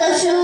Hasta yo.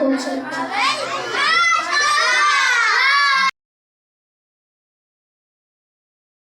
Cũng.